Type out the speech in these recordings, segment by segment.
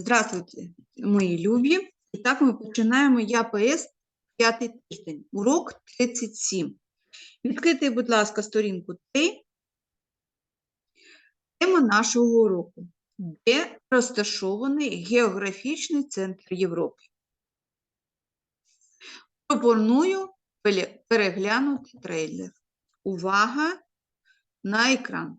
Здравствуйте, мої любі. І так ми починаємо ЯПС п'ятий тиждень, урок 37. Відкрийте, будь ласка, сторінку 3. Тема нашого уроку. Де розташований географічний центр Європи? Пропоную переглянути трейлер. Увага на екран.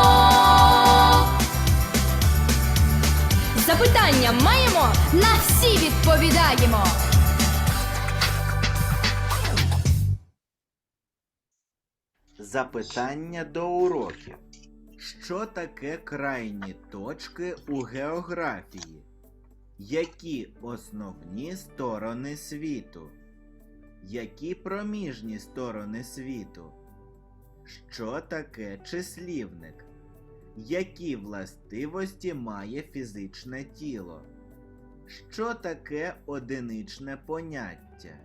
Запитання маємо, на всі відповідаємо. Запитання до уроків. Що таке крайні точки у географії? Які основні сторони світу? Які проміжні сторони світу? Що таке числівник? Які властивості має фізичне тіло? Що таке одиничне поняття?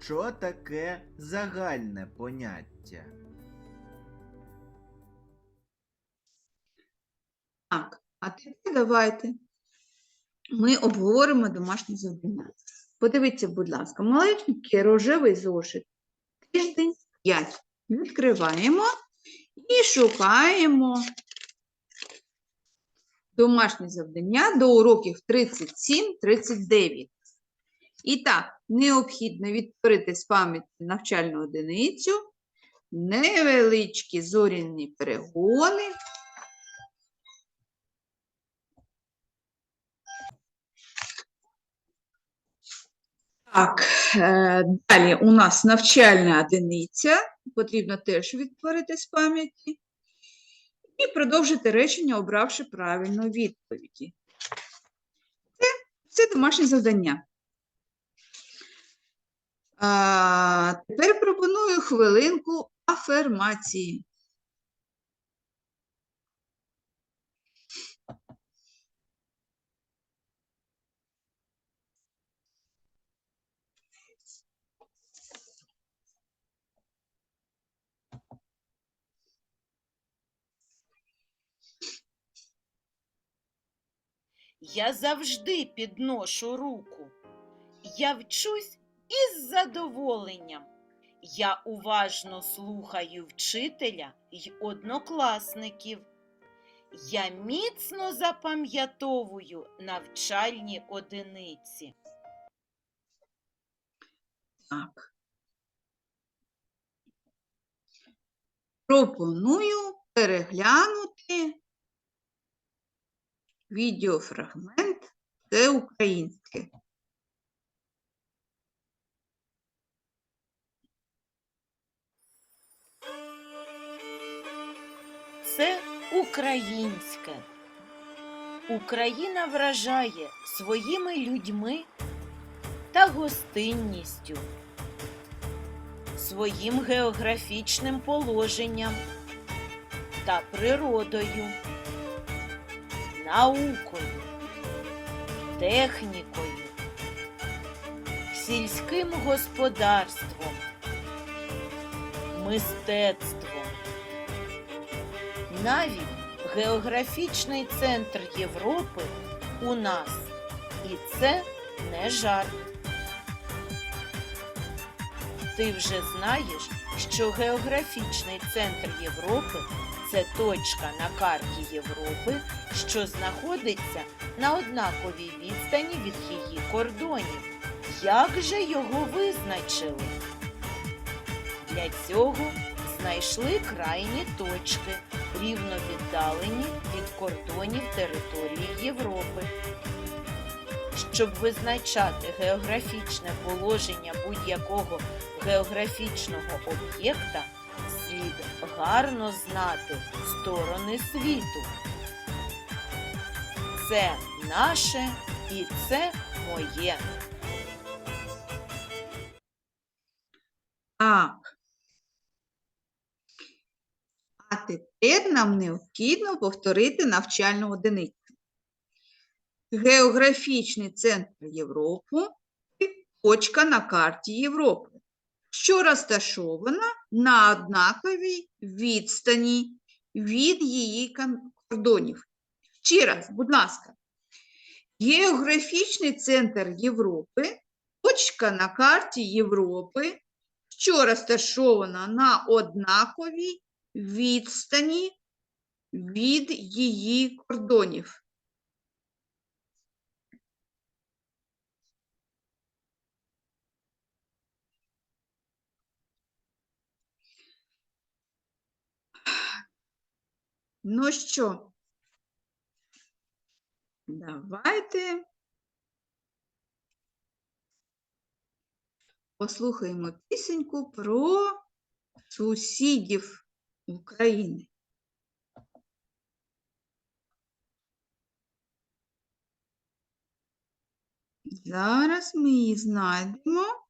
Що таке загальне поняття? Так, а тепер давайте ми обговоримо домашнє завдання. Подивіться, будь ласка, маленький рожевий зошит. Тиждень 5. Відкриваємо і шукаємо домашнє завдання до уроків 37-39. І так, необхідно відтворити з пам'яті навчальну одиницю, невеличкі зоряні перегони. Так, е, далі у нас навчальна одиниця, потрібно теж відтворити з пам'яті. І продовжити речення, обравши правильну відповіді. Це, це домашнє завдання. А, тепер пропоную хвилинку афермації. Я завжди підношу руку. Я вчусь із задоволенням. Я уважно слухаю вчителя й однокласників. Я міцно запам'ятовую навчальні одиниці. Так. Пропоную переглянути відеофрагмент це українське. Це українське. Україна вражає своїми людьми та гостинністю, своїм географічним положенням та природою, наукою, технікою, сільським господарством, мистецтвом. Навіть географічний центр Європи у нас. І це не жарт. Ти вже знаєш що географічний центр Європи це точка на карті Європи, що знаходиться на однаковій відстані від її кордонів. Як же його визначили? Для цього знайшли крайні точки, рівно віддалені від кордонів території Європи. Щоб визначати географічне положення будь-якого географічного об'єкта, слід гарно знати сторони світу. Це наше і це моє. Так. А тепер нам необхідно повторити навчальну одиницю. Географічний центр Європи і – точка на карті Європи, що розташована на однаковій відстані від її кордонів. Ще раз, будь ласка. Географічний центр Європи – точка на карті Європи, що розташована на однаковій відстані від її кордонів. Ну що, давайте послухаємо пісеньку про сусідів України. Зараз ми її знайдемо.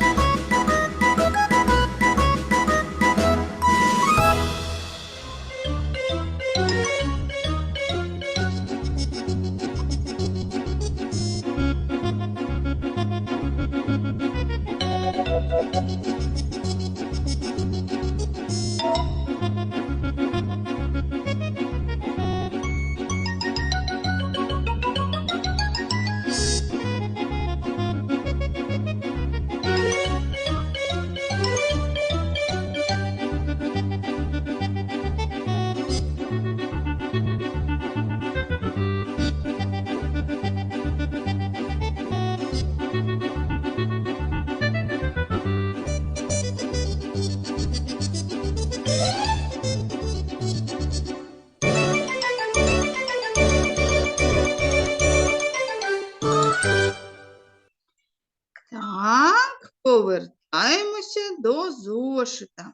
Повертаємося до зошита.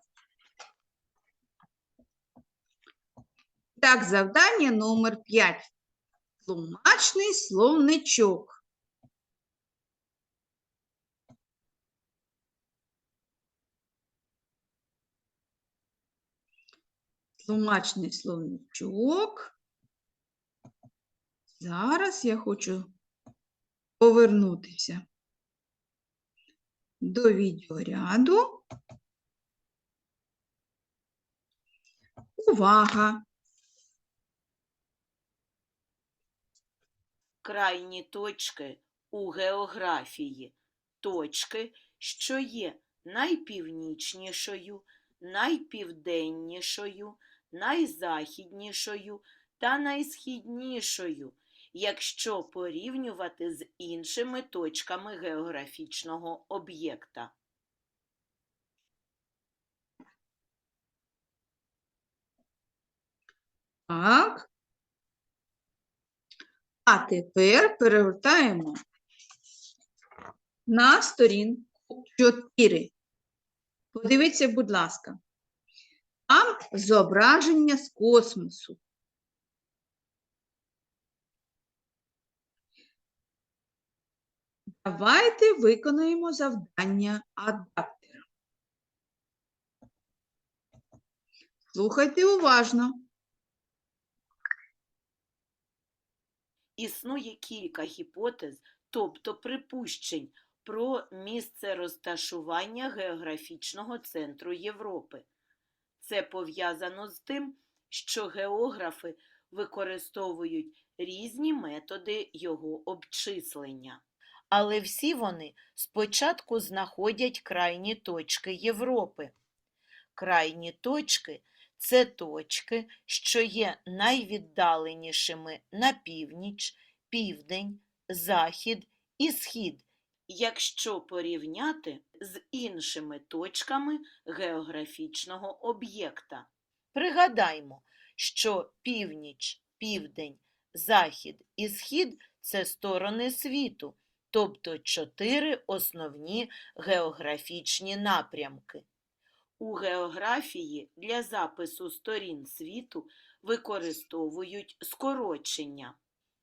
Так, завдання номер 5. Тлумачний словничок. Тлумачний словничок. Зараз я хочу повернутися до відеоряду. Увага! крайні точки у географії, точки, що є найпівнічнішою, найпівденнішою, найзахіднішою та найсхіднішою, якщо порівнювати з іншими точками географічного об'єкта. Так. А тепер перевертаємо на сторінку 4. Подивіться, будь ласка. Там зображення з космосу. Давайте виконаємо завдання адаптера. Слухайте уважно. Існує кілька гіпотез, тобто припущень про місце розташування географічного центру Європи. Це пов'язано з тим, що географи використовують різні методи його обчислення. Але всі вони спочатку знаходять крайні точки Європи. Крайні точки це точки, що є найвіддаленішими на північ, південь, захід і схід, якщо порівняти з іншими точками географічного об'єкта. Пригадаймо, що північ, південь, захід і схід це сторони світу, тобто чотири основні географічні напрямки. У географії для запису сторін світу використовують скорочення.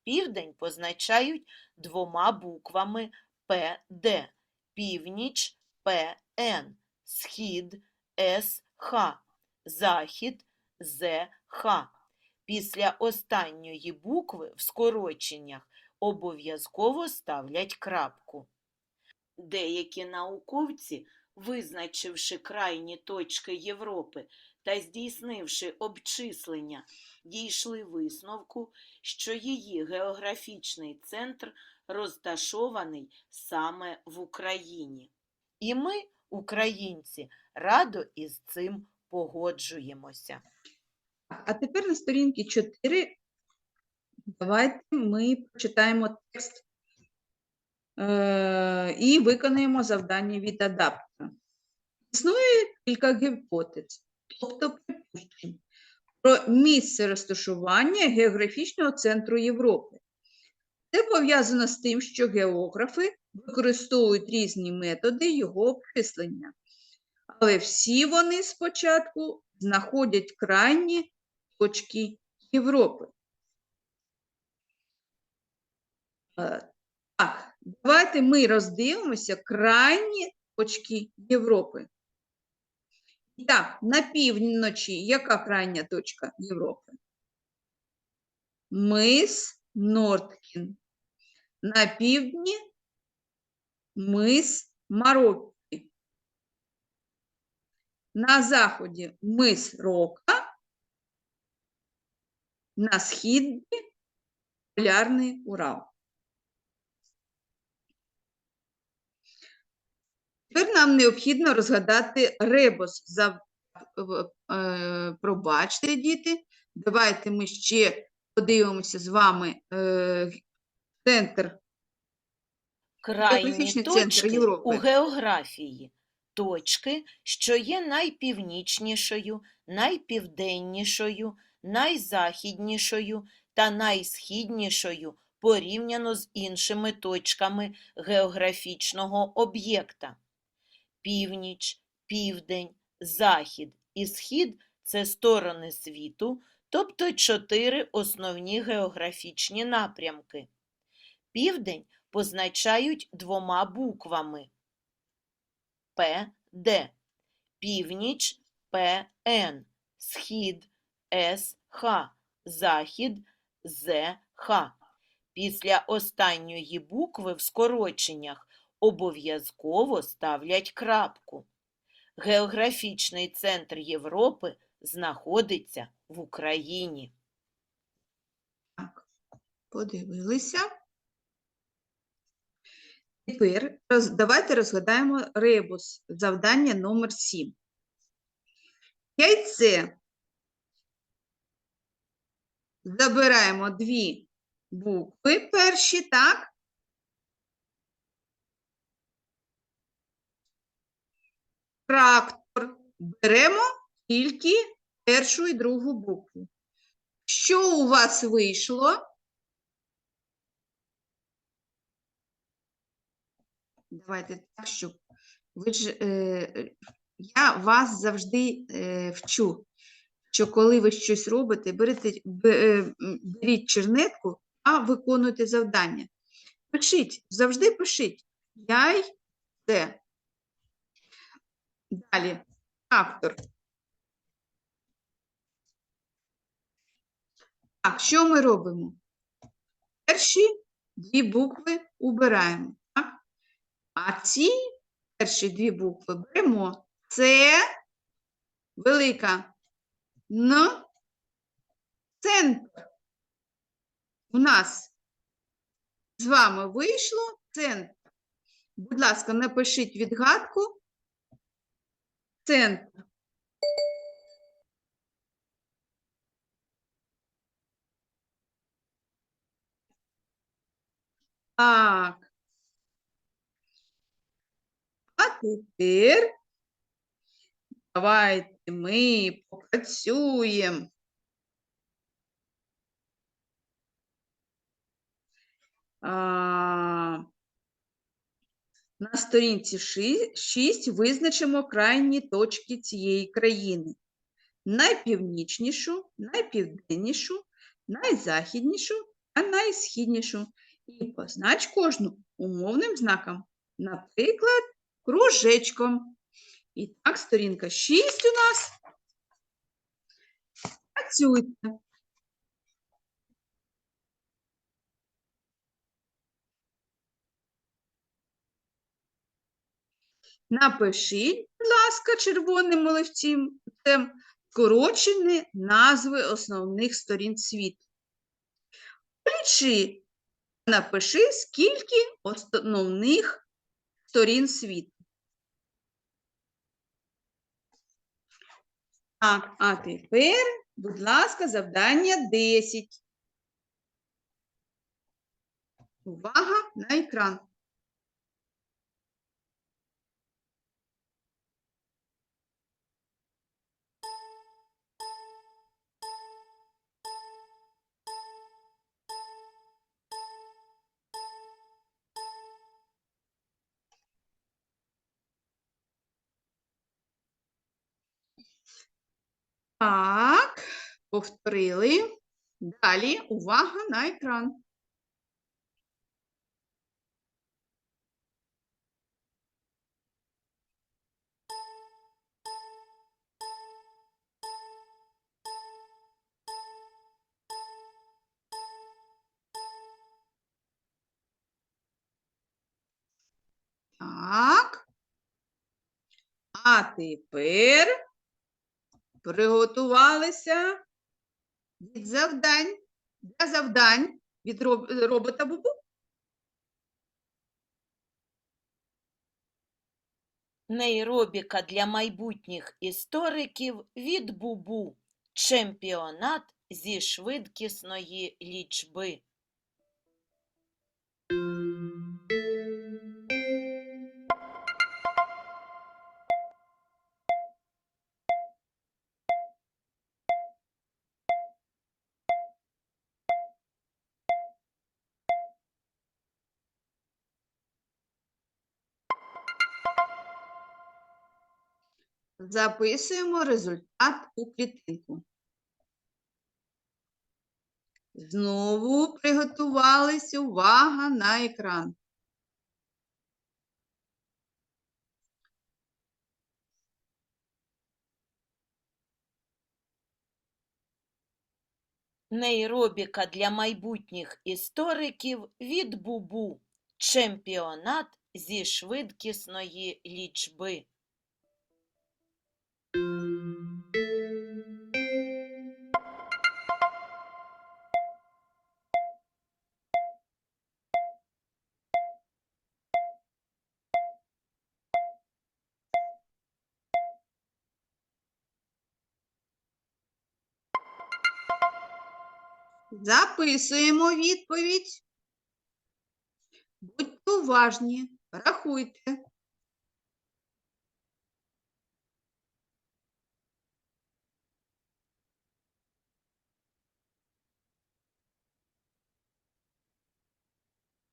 Південь позначають двома буквами ПД, північ ПН, схід СХ, захід ЗХ. Після останньої букви в скороченнях обов'язково ставлять крапку. Деякі науковці визначивши крайні точки Європи та здійснивши обчислення, дійшли висновку, що її географічний центр розташований саме в Україні. І ми, українці, радо із цим погоджуємося. А тепер на сторінці 4 давайте ми прочитаємо текст е, і виконаємо завдання від адаптера. Існує кілька гіпотез, тобто припущень, про місце розташування географічного центру Європи. Це пов'язано з тим, що географи використовують різні методи його обчислення. Але всі вони спочатку знаходять крайні точки Європи. Е, Так, давайте ми роздивимося крайні точки Європи. І так, на півночі яка крайня точка Європи? Мис Норткін. На півдні мис Мароккі. На заході мис Рока, на східні полярний Урал. Тепер нам необхідно розгадати ребус. За... е, Пробачте, діти. Давайте ми ще подивимося з вами е, центр. Крайні точки у географії точки, що є найпівнічнішою, найпівденнішою, найзахіднішою та найсхіднішою порівняно з іншими точками географічного об'єкта. Північ, південь, захід і схід це сторони світу, тобто чотири основні географічні напрямки. Південь позначають двома буквами ПД, північ ПН, схід СХ, захід ЗХ. Після останньої букви в скороченнях обов'язково ставлять крапку. Географічний центр Європи знаходиться в Україні. Так, подивилися. Тепер роз... давайте розгадаємо ребус. Завдання номер 7. Яйце. Забираємо дві букви перші, так? Трактор. Беремо тільки першу і другу букву. Що у вас вийшло? Давайте так, щоб ви ж е, я вас завжди е, вчу, що коли ви щось робите, берете, бе- е, беріть чернетку, а виконуйте завдання. Пишіть, завжди пишіть. Я й це. Далі. Автор. Так, що ми робимо? Перші дві букви убираємо. Так? А ці перші дві букви беремо. Це велика Н. Центр. У нас з вами вийшло центр. Будь ласка, напишіть відгадку. Центр. Так. А тепер давайте ми попрацюємо. А, на сторінці 6 визначимо крайні точки цієї країни. Найпівнічнішу, найпівденнішу, найзахіднішу, а найсхіднішу. І познач кожну умовним знаком, наприклад, кружечком. І так, сторінка 6 у нас. Працюйте. Напишіть, будь ласка, червоним олівцем скорочені назви основних сторін світу. Полічи, напиши, скільки основних сторін світу. Так, а тепер, будь ласка, завдання 10. Увага на екран. Так, повторили. Далі увага на екран. Так. А тепер приготувалися від завдань. Для завдань від робота Бубу. Нейробіка для майбутніх істориків від Бубу. Чемпіонат зі швидкісної лічби. Записуємо результат у клітинку. Знову приготувалися. Увага на екран. Нейробіка для майбутніх істориків від Бубу. Чемпіонат зі швидкісної лічби. Записуємо відповідь. Будьте уважні, рахуйте.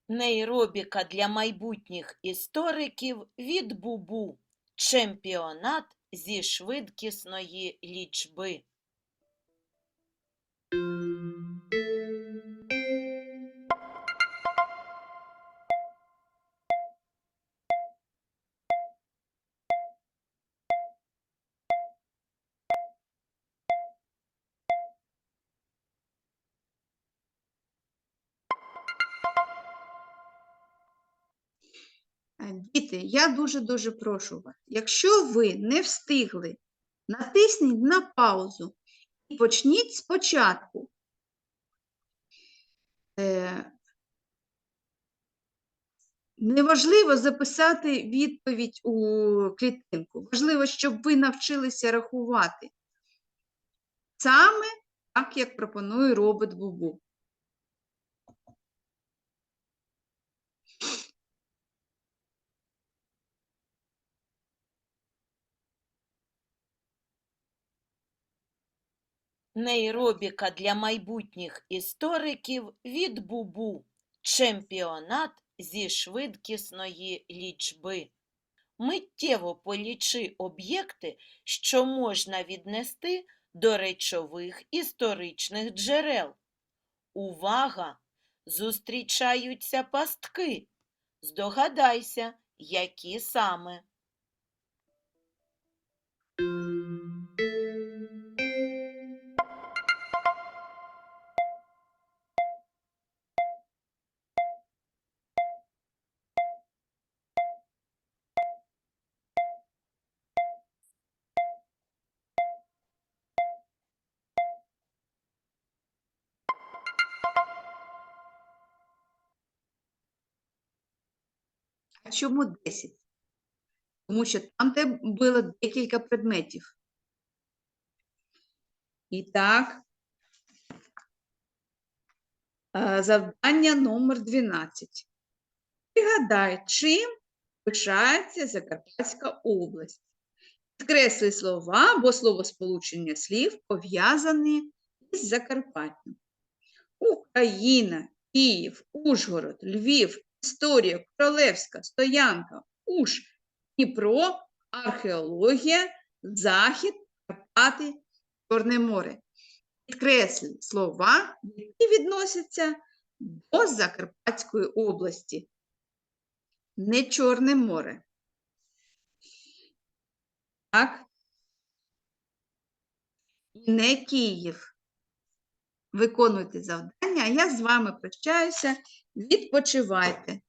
Нейробіка для майбутніх істориків від Бубу. Чемпіонат зі швидкісної лічби. Діти, я дуже-дуже прошу вас, якщо ви не встигли, натисніть на паузу і почніть спочатку. Е, Неважливо записати відповідь у клітинку. Важливо, щоб ви навчилися рахувати. Саме так, як пропонує робот Бубу. Нейробіка для майбутніх істориків від Бубу. Чемпіонат зі швидкісної лічби. Миттєво полічи об'єкти, що можна віднести до речових історичних джерел. Увага! Зустрічаються пастки. Здогадайся, які саме. Чому 10? Тому що там де було декілька предметів. І так, е, завдання номер 12. Пригадай, чим пишається Закарпатська область. Підкреслюй слова або словосполучення слів, пов'язані із Закарпаттям. Україна, Київ, Ужгород, Львів, Історія, Королевська, Стоянка, Уж, Дніпро, археологія, Захід, Карпати, Чорне море. Підкреслюй слова, які відносяться до Закарпатської області. Не Чорне море. Так. Не Київ. Виконуйте завдання, а я з вами прощаюся. Відпочивайте.